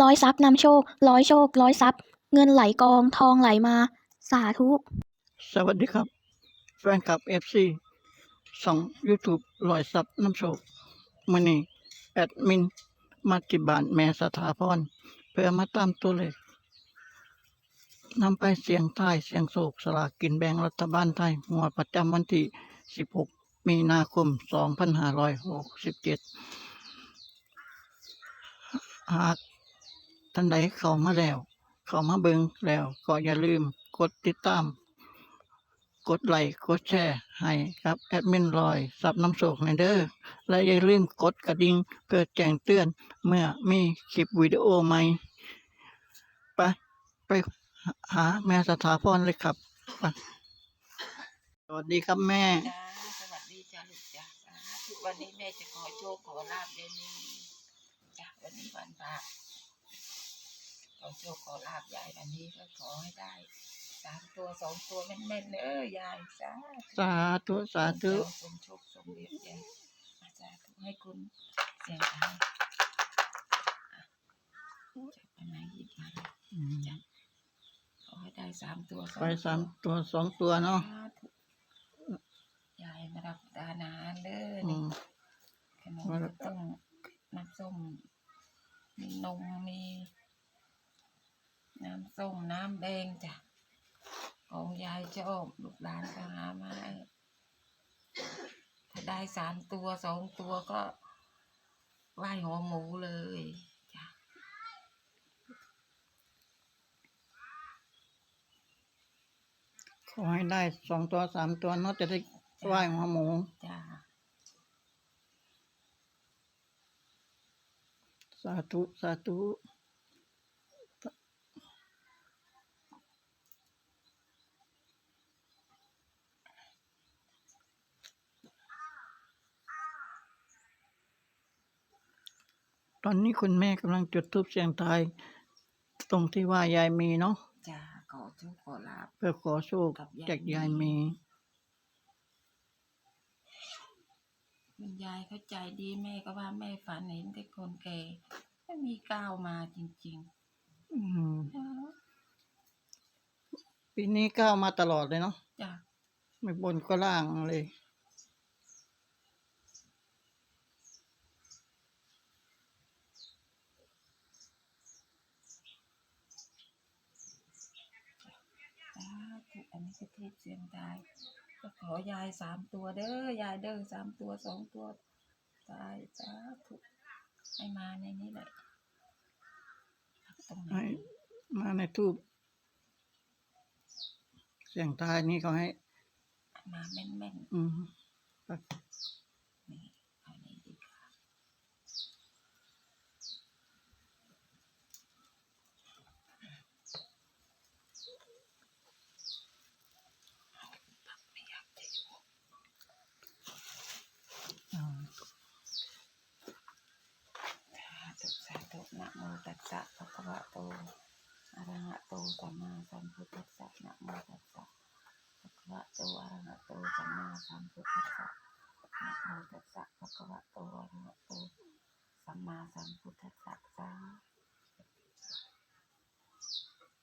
ร้อยทรัพย์นำโชค ร้อยโชค ร้อยทรัพย์ เงินไหลกองทองไหลมา สาธุ สวัสดีครับ แฟนคลับเอฟซีสองยูทูบลอยซับน้ำโชคมือนี้แอดมินมาที่บ้านแม่สถาพร เพื่อมาตามตัวเลขนำไปเสียงทายเสียงโศกสลากกินแบ่งรัฐบาลไทยงวดประจำวันที่ 16 มีนาคม 2567 หาก ท่านใดเข้ามาแล้วเข้ามาเบิงแล้วก็อย่าลืมกดติดตาม กดไลค์กดแชร์ให้ครับแอดมินลอยสับน้ำโศกในเด้อและอย่าลืมกดกระดิ่งเพื่อแจ้งเตือน เมื่อมีคลิปวิดีโอใหม่ไปไปหาแม่สถาพรเลยครับไปสวัสดีครับแม่ จ้าสวัสดีจ้าลูกจ้าวันนี้แม่จะขอโชคขอลาบเดยวนี่จ้าวันนี้วันพระ ขอโชคขอลาบยายวันนี้ก็ขอให้ได้สามตัวสองตัวแม่นๆเอ้ยยายสาธุสาธุสาธุสมโชคสมเด็จยายอาจารย์ให้คุณเสียงทายอะจับอันไหนหยิบมาเลยอืมจ้ะขอให้ได้สามตัวสองไปสามตัวตัวสองตัวเนาะสาธุยายมารับประทานอาหารเด้ออืนี่มขนมว่าก็ต้องน้ำส้มมีนมมี น้ำส้มน้ำแดงจ้ะของยายชอบลูกหลานก็หามาให้ถ้าได้สามตัวสองตัวก็ไหว้หัวหมูเลยจ้ะขอให้ได้สองตัวสามตัวเนาะจะได้ไหว้หัวหมู จ้ะสาธุ สาธุ ตอนนี้คุณแม่กำลังจุดธูปเสียงทาย ตรงที่ว่ายายมีเนาะจ้ะขอโชคขอลาบ เพื่อขอโชคกับยาย จากยายมี คุณยายเข้าใจดีแม่ก็ว่าแม่ฝันเห็นแต่คนแก่ไม่มีก้าวมาจริงอืมๆปีนี้ก้าวมาตลอดเลยเนาะ จ้ะไม่บนก็ล่างเลย สา ธุอันนี้ก็ทูบเสียงตายก็ขอยายสามตัวเด้อยายเด้อสามตัวสองตัวตายสาธุให้มาในนี้แหละตรงไหนให้มาในทูบเสียงทายนี้เขาให้ มาแม่นอืมๆนี่เอานี้ดีกว่าไม่อยากจะอยู่ อ่า สาธุสาธุนะโมตั สสะภะคะวะโตอะระหะโตสัมมาสัมพุทธัสสะนะโมตัสสะภะคะวะโตอะระหะโตสัมมาสัมพุทธัสสะนะโมตัสสะภะคะวะโตอะระหะโตสัมมาสัมพุทธัสสะสา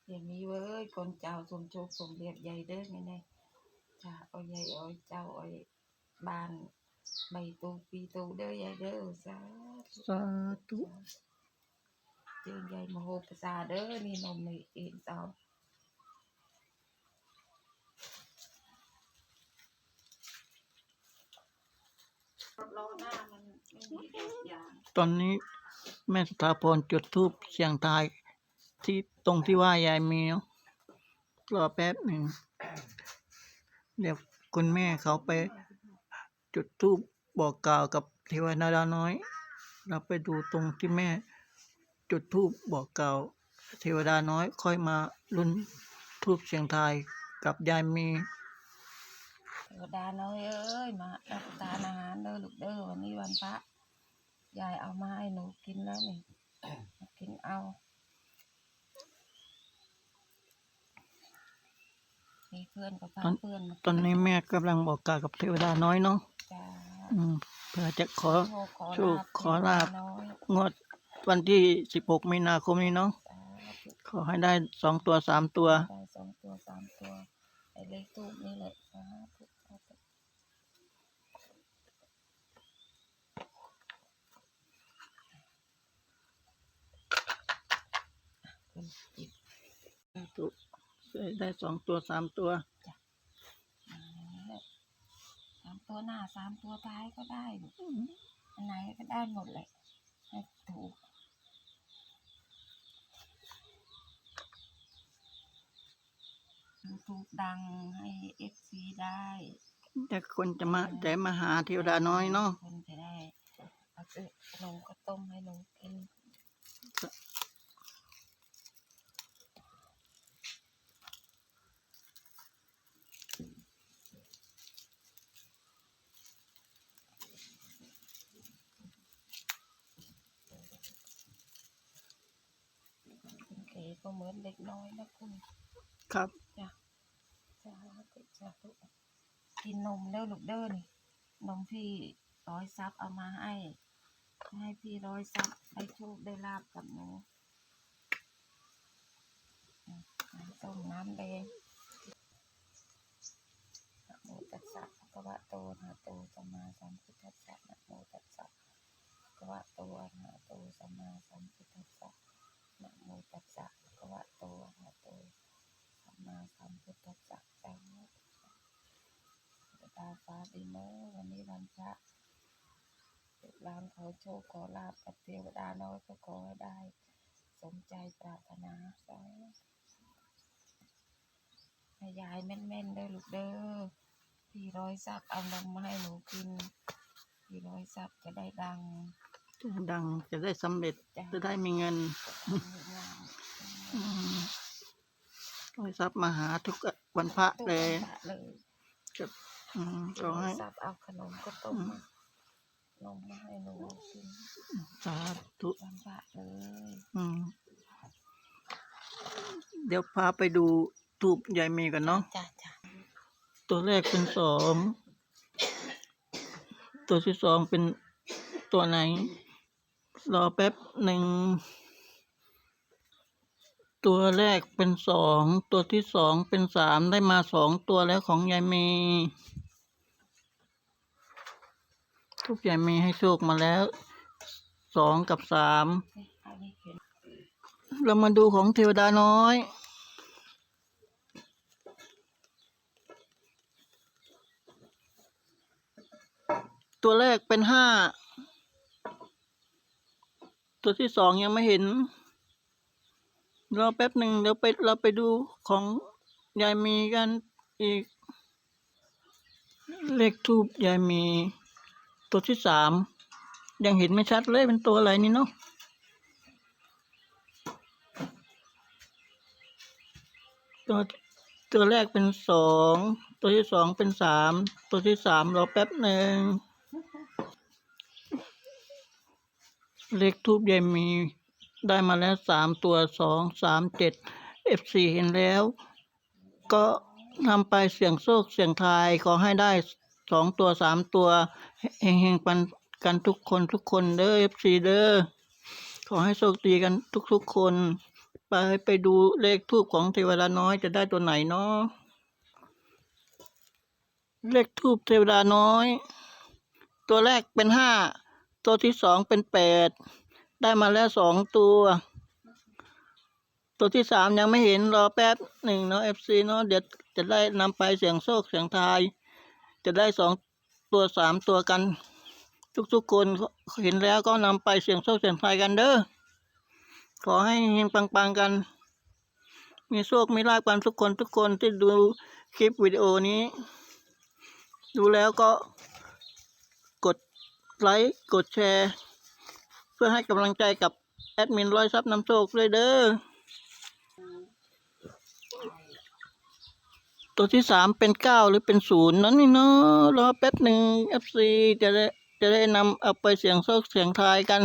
อย่างนี้เว้ยคนเจ้าสมโชคสมเรียบใหญ่เด้อไงเนี่ยจ้าเอาใหญ่เอาเจ้าเอาบ้านใบตูปีตูเด้อใหญ่เด้อสาธุสาธุเจอใหญ่มโหภาษาเด้อนี่นมนี่เองเจ้าล้อหน้ามันไม่มีอย่างตอนนี้แม่สถาพรจุดทูบเสียงทายที่ตรงที่ว่ายายมีเนาะรอแป๊บหนึ่ง เดี๋ยวคุณแม่เขาไปจุดทูบบอกกล่าวกับเทวนาดาน้อย เราไปดูตรงที่แม่ จุดทูบบอกกล่าวเทวดาน้อยค่อยมาลุ้นทูบเสียงทายกับยายมีเทวดาน้อยเอ้ยมารับประทานอาหารเด้อลูกเด้อวันนี้วันพระยายเอามาให้หนูกินแล้วนี่ กินเอา มีเพื่อนก็พาตอนเพื่อนมาตอนนี้แม่กำลังบอกกล่าวกับเทวดาน้อยเนาะจ้าอืมเพื่อจะขอโชคขอโชคลาบขอลาบเทวดน้อยงวด วันที่สิบหกมีนาคมนี้เนาะสาธุขอให้ได้สองตัวสามตัว ได้สองตัวสามตัวไอ้เลขทูบนี่แหละสาธุสาธุคุณจิตได้สองตัวสามตัวสามตัวหน้าสามตัวท้ายก็ได้ลูกอันไหนก็ได้หมดแหละให้ถูก ถูกดังให้เอฟซีได้แต่คนจะมาแต่มาหาเทวดาน้อยเนาะคนจะได้เอาซื้อขนมข้าวต้มให้หนูกินคุณเก๋ก็เหมือนเด็กน้อยนะคุณ ครับ จ้ะสาธุสาธุ กินนมแล้วลูกเด้อนี่นมพี่ร้อยซับเอามาให้ ให้พี่ร้อยซับให้โชคได้ลาบกับหนูอืมน้มน้ำแดงโมตัสสะภะคะวะโตอะโตสัมมาสัมพุทธัสสะนะโมตัสสะภะคะวะโตอะโตสัมมาสัมพุทธัสสะนะโมตัสสะภะคะวะโตอะโตสัมมาสัมพุทธัสสะสาธุตา ฟ้าดินเนอร์วันนี้วันพระลูกหลานขอโชคขอลาบกับเทวดาน้อยก็ขอให้ได้ สมใจปรารถนาสาธุให้ยายแม่นๆเด้อลูกเด้อพี่ร้อยซับเอานมมาให้หนูกินพี่ร้อยซับจะได้ดังจะดังจะได้สำเร็จจ้ะจะได้มีเงินงามอืมร้อยทรัพย์มาหาทุกวันพระทุกเลย วันพระเลยครับอืมขพี่อร้อให้ยซับเอาขนมก็ต้มมานมมาให้หนูกินสาธุวันพระเลยอืมเดี๋ยวพาไปดูทูบยายมีกันเนาะจ้าจ้าตัวแรกเป็นสองตัวที่สองเป็นตัวไหน รอแป๊บหนึ่ง ตัวแรกเป็นสอง ตัวที่สองเป็นสามได้มาสองตัวแล้วของยายมี ทุกยายมีให้โชคมาแล้วสองกับสามอันนี้เขียนเรามาดูของเทวดาน้อย ตัวแรกเป็นห้า ตัวที่สองยังไม่เห็น รอแป๊บหนึ่งเดี๋ยวไปเราไปดูของยายมีกันอีก เลขทูบยายมี ตัวที่สามยังเห็นไม่ชัดเลยเป็นตัวอะไรนี่เนาะตัวตัวแรกเป็นสองตัวที่สองเป็นสามตัวที่สามรอแป๊บหนึ่งเลขทูบยายมีได้มาแล้วสามตัวสองสามเจ็ดเอฟซีเห็นแล้ว ก็นำไปเสี่ยงโชคเสี่ยงทายขอให้ได้ สองตัวสามตัวเฮงๆปันกันทุกคนทุกคนเด้อเอฟซีเด้อขอให้โชคดีกันทุกๆคน ไปไปดูเลขทูบของเทวดาน้อยจะได้ตัวไหนเนาะเลขทูบเทวดาน้อย ตัวแรกเป็นห้าตัวที่สองเป็นแปดได้มาแล้วสองตัว ตัวที่สามยังไม่เห็นรอแป๊บหนึ่งเนาะเอฟซีเนาะเดี๋ยวจะได้นำไปเสียงโชคเสียงทาย จะได้สองตัวสามตัวกัน ทุกๆคนเห็นแล้วก็นำไปเสี่ยงโชคเสี่ยงทายกันเด้อขอให้เฮงปังๆกัน มีโชคมีลาภกันทุกคนทุกคนที่ดูคลิปวิดีโอนี้ ดูแล้วก็กดไลค์กดแชร์ เพื่อให้กำลังใจกับแอดมินร้อยซับน้ำโชคด้วยเด้อ ตัวที่สามเป็นเก้าหรือเป็นศูนย์นั้นนี่เนาะรอแป๊บหนึ่งเอฟซีจะได้จะได้นำเอาไปเสียงโชคเสียงทายกัน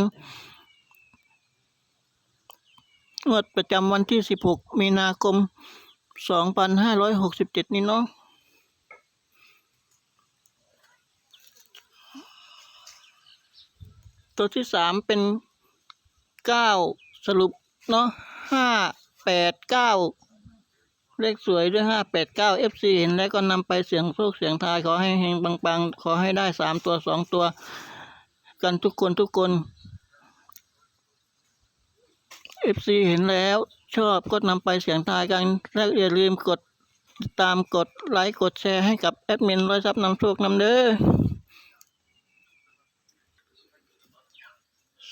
งวดประจำวันที่16มีนาคม2567นี้เนาะตัวที่สามเป็นเก้าสรุปเนาะห้าแปดเก้า เลขสวยด้วยห้าแปดเก้าเอฟซีเห็นแล้วก็นำไปเสียงโชคเสียงทายขอให้เฮงปังๆ ขอให้ได้สามตัวสองตัว กันทุกคนทุกคนเอฟซีเห็นแล้วชอบก็นำไปเสียงทายกันและอย่าลืมกดติดตามกดไลค์กดแชร์ให้กับแอดมินร้อยซับนำโชคนำเด้อ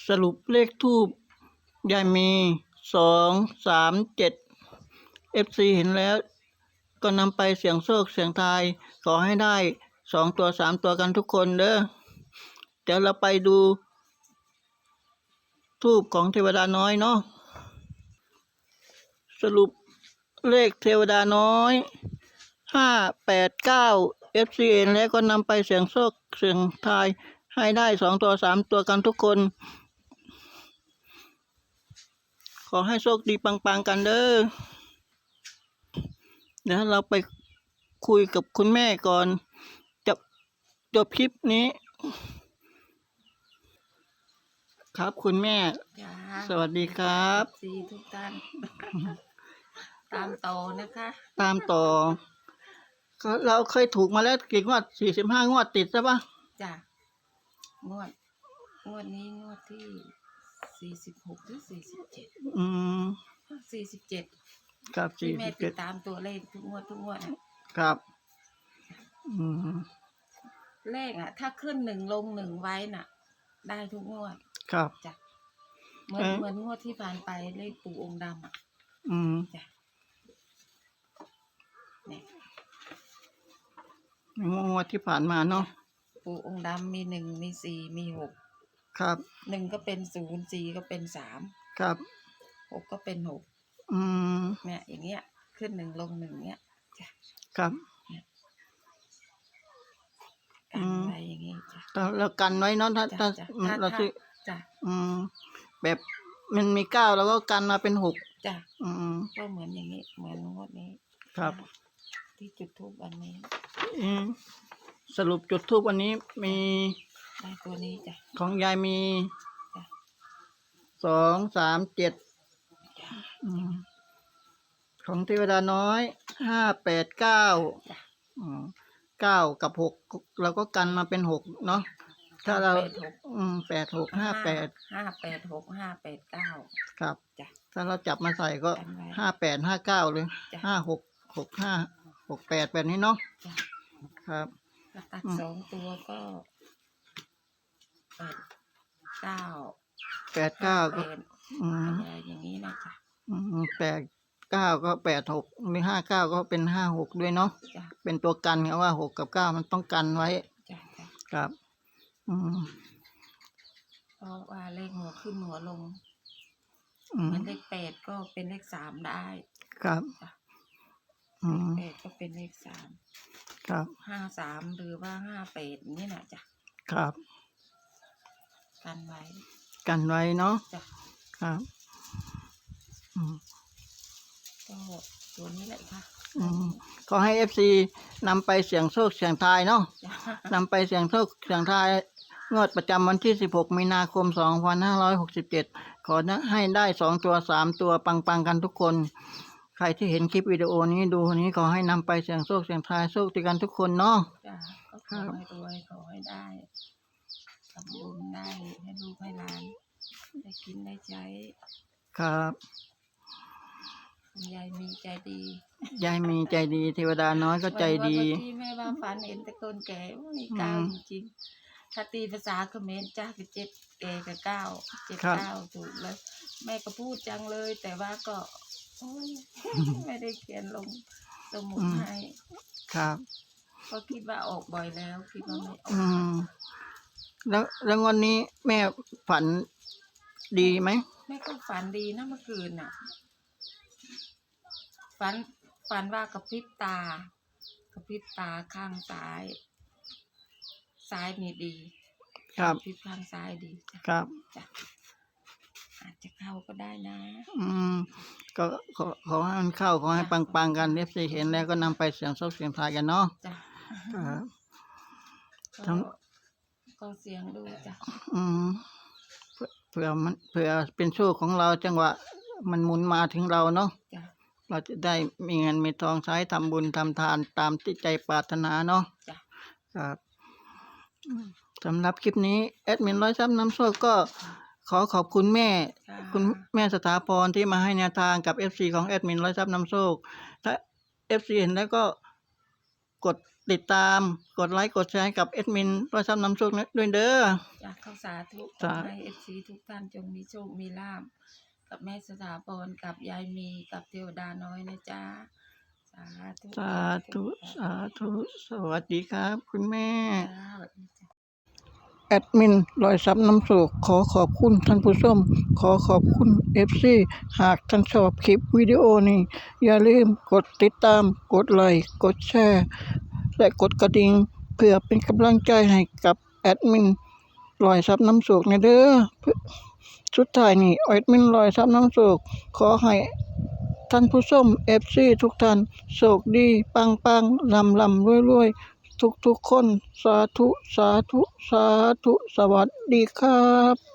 สรุปเลขทูบยายมีสองสามเจ็ด เอฟซีเห็นแล้ว ก็นำไปเสียงโชคเสียงทาย ขอให้ได้สองตัวสามตัวกันทุกคนเด้อเดี๋ยวเราไปดูทูบของเทวดาน้อยเนาะสรุปเลขเทวดาน้อยห้าแปดเก้าเอฟซีเห็นแล้วก็นำไปเสียงโชคเสียงทาย ให้ได้สองตัวสามตัวกันทุกคน ขอให้โชคดีปังๆกันเด้อ เดี๋ยวเราไปคุยกับคุณแม่ก่อนจบจบคลิปนี้ ครับคุณแม่ จ้าสวัสดีครับ สีทุกท่าน ตามต่อนะคะ ตามต่อก็เราเคยถูกมาแล้วกี่งวดสี่สิบห้างวดติดใช่ปะจ้ะงวด งวดนี้งวดที่สี่สิบหกหรือสี่สิบเจ็ดอืมสี่สิบเจ็ด ครับที่สี่แม่สิบติเจ็ดดตามตัวเลขทุกงวดทุกงวดอะครับ อืมเลขอะ ถ้าขึ้นหนึ่งลงหนึ่งไว้น่ะ ได้ทุกงวดครับ จ้ะเหมือนเอ๊ะ เหมือนงวดที่ผ่านไปเลขปู่องค์ดำอะอืมจ้ะเนี่ยงวดที่ผ่านมาเนาะปู่องค์ดำมีหนึ่งมีสี่มีหกครับ หนึ่งก็เป็นศูนย์สี่ก็เป็นสามครับหกก็เป็นหก อืมเนี่ยอย่างเงี้ย ขึ้นหนึ่งลงหนึ่งเนี้ยจ้ะครับกัอืนมไว้อย่างงี้จ้ะ เราเรากันไว้เนาะถ้าจ้ะถ้าจ้ะอืมถ้าเราถ้า ซื้อจ้ะอืม แบบมันมีเก้าแล้วก็กันมาเป็นหกจ้ะอืม ก็เหมือนอย่างนี้ เหมือนงวดนี้ครับ ที่จุดทูปวันนี้อืมสรุปจุดทูปวันนี้มีได้ตัวนี้จ้ะ ของยายมีจ้ะ สองสามเจ็ดจ้ะอืม ของเทวดาน้อยห้าแปดเก้าจ้ะอืมเก้ากับหกเราก็กันมาเป็นหกเนาะถ้าเราแปดหกอืมแปดหกห้าแปดห้าแปดหกห้าแปดเก้าครับจ้ะถ้าเราจับมาใส่ก็กันไว้ห้าแปดห้าเก้าเลยจ้ะห้าหกหกห้าหกแปดแบบนี้เนาะจ้ะครับถ้าตัดอืมสองตัวก็แปดเก้า แปดเก้าแปก็ดอืมอะไรอย่างนี้นะจ๊ะอืมแปดเก้าก็แปดหกหรือห้าเก้าก็เป็นห้าหกด้วยเนาะจ้ะเป็นตัวกันเอาว่าหกกับเก้ามันต้องกันไว้จ้ะจ้ะครับ อืมเพราะว่าเลขหัวขึ้นหัวลงอืมเหมือนเลขแปดก็เป็นเลขสามได้ครับจ้ะอืเลขมแปดก็เป็นเลขสามครับ ห้าสามหรือว่าห้าแปดนี่นะจ้ะครับ กันไว้ กันไว้เนาะจ้ะครับอืมก็ตัวนี้แหละค่ะอืมขอให้เอฟซีนำไปเสียงโชคเสียงทายเนาะจ้ะนำไปเสียงโชคเสียงทายงวดประจำวันที่ 16 มีนาคม 2567 ขอให้ได้สองตัวสามตัวปังๆกันทุกคน ใครที่เห็นคลิปวิดีโอนี้ดูนี้ขอให้นำไปเสียงโชคเสียงทายโชคดีกันทุกคนเนาะ จ้ะก็ขครัอบให้รวยขอให้ได้ ทำบุญได้ให้ลูกให้หลานได้กินได้ใช้ครับคุณยายมีใจดียายมีใจดีเทวดาน้อยก็ใจดี วันที่แม่ว่าฝันเห็นแต่คนแก่มีเก้าอืมจริงๆถ้าตีภาษาเขมรจ้าคือเจ็ดแก่กับเก้าเจ็ดครับ เก้าถูกแล้ว แม่ก็พูดจังเลย แต่ว่าก็โอ้ยไม่ได้เขียนลงสมุดให้ครับ ก็คิดว่าออกบ่อยแล้วคิดว่าไม่อออืกม แล้วแล้ววันนี้แม่ฝันดีไหมแม่ก็ฝันดีนะเมื่อคืนน่ะ ฝันฝันว่ากระพริบตากระพริบตาข้างซ้าย ซ้ายมีดีครับกะพริบข้างซ้ายดีจ้ะครับ จ้ะอาจจะเข้าก็ได้นะ อืม ก็ขอขอให้มันเข้าขอให้ปังๆกันเอฟซีเห็นแล้วก็นำไปเสียงโชคเสียงทายกันเนาะจ้ะ ครับก็ทั้ง ก็เสียงดูจ้ะอืมเผื่อมันเผื่อเป็นโชคของเราจังหวะ มันหมุนมาถึงเราเนาะจ้ะเราจะได้มีเงินมีทองใช้ทำบุญทำทานตามที่ใจปรารถนาเนาะจ้ะครับอืมสำหรับคลิปนี้แอดมินร้อยซับน้ำโชคก็ขอขอบคุณแม่ค่ะคุณแม่สถาพรที่มาให้แนวทางกับ FC ของแอดมินร้อยซับน้ำโชคถ้า FC เห็นแล้วก็กด ติดตามกดไลค์กดแชร์ให้กับแอดมินร้อยซับน้ำโชคด้วยเด้อจ้ะเข้าสาธุขสาอให้เอฟซีทุกท่านจงมีโชคมีลาบกับแม่สถาพรกับยายมีกับเทวดาน้อยนะจ๊ะสาธุสาธุสาธุสวัสดีครับ คุณแม่จ้าสวัสดีจ้ะแอดมินรอยซับน้ำโศกขอขอบคุณท่านผู้ชมขอขอบคุณเอฟซีหากท่านชอบคลิปวิดีโอนี้ อย่าลืมกดติดตามกดไลค์กดแชร์ และกดกระดิ่งเพื่อเป็นกำลังใจให้กับแอดมินรอยซับน้ำโศกในเด้อเพื่อสุดท้ายนี้แอดมินรอยซับน้ำโศกขอให้ท่านผู้ชมเอฟซีทุกท่านโชคดีปังปังลำลำรวยรวยทุกทุกคน สาธุ สาธุ สาธุ สวัสดีครับ